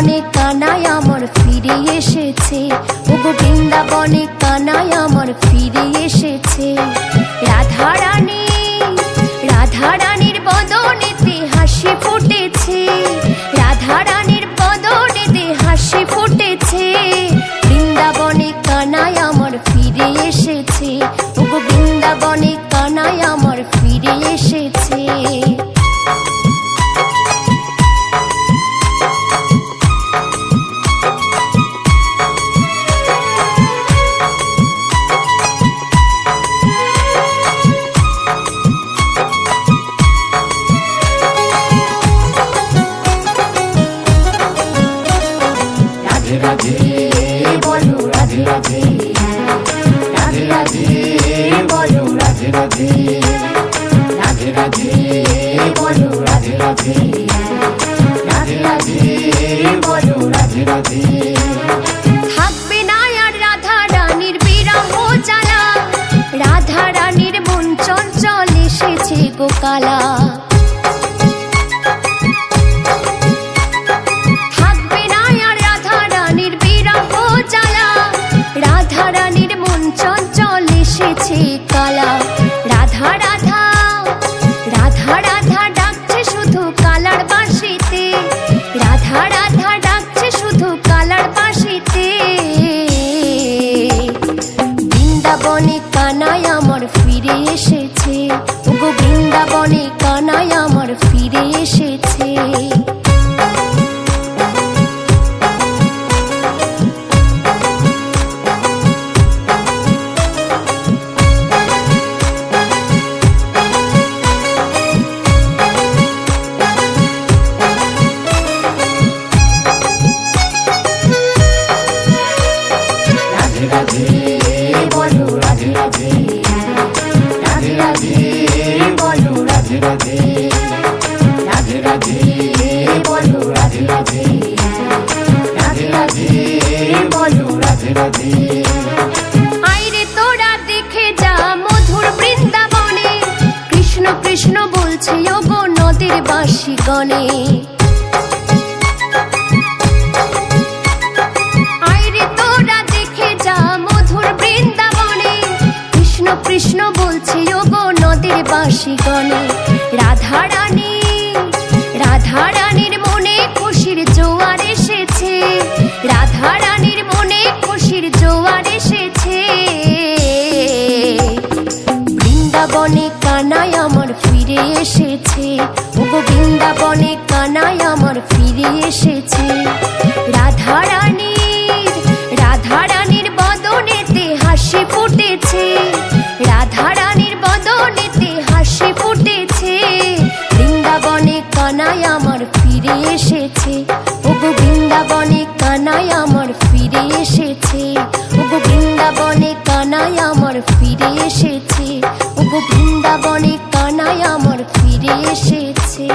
বৃন্দাবনে কানায় আমার ফিরে এসেছে। ওগো বৃন্দাবনে কানায় আমার ফিরে এসেছে। রাধা রানী এসেছে গোকালা থাকবে না রাধা রানীর রাধা রানীর কালা। রাধা রাধা এসেছে গোবিন্দা বৃন্দাবনে কানাই আমার ফিরে এসেছে। আইরে তোরা দেখে যা মধুর বৃন্দাবনে। কৃষ্ণ কৃষ্ণ বলছে ওগো নদীর বাসী গনে এসেছে। রাধা রানীর রাধা রানীর বদনেতে হাসি ফুটেছে। রাধা রানীর বদনেতে হাসি ফুটেছে। বৃন্দাবনে কানাই আমার ফিরে এসেছে। ওগো বৃন্দাবনে কানাই আমার ফিরে এসেছে। ওগো বৃন্দাবনে কানাই আমার ফিরে এসেছে। ওগো বৃন্দাবনে কানাই আমার ফিরে এসেছে।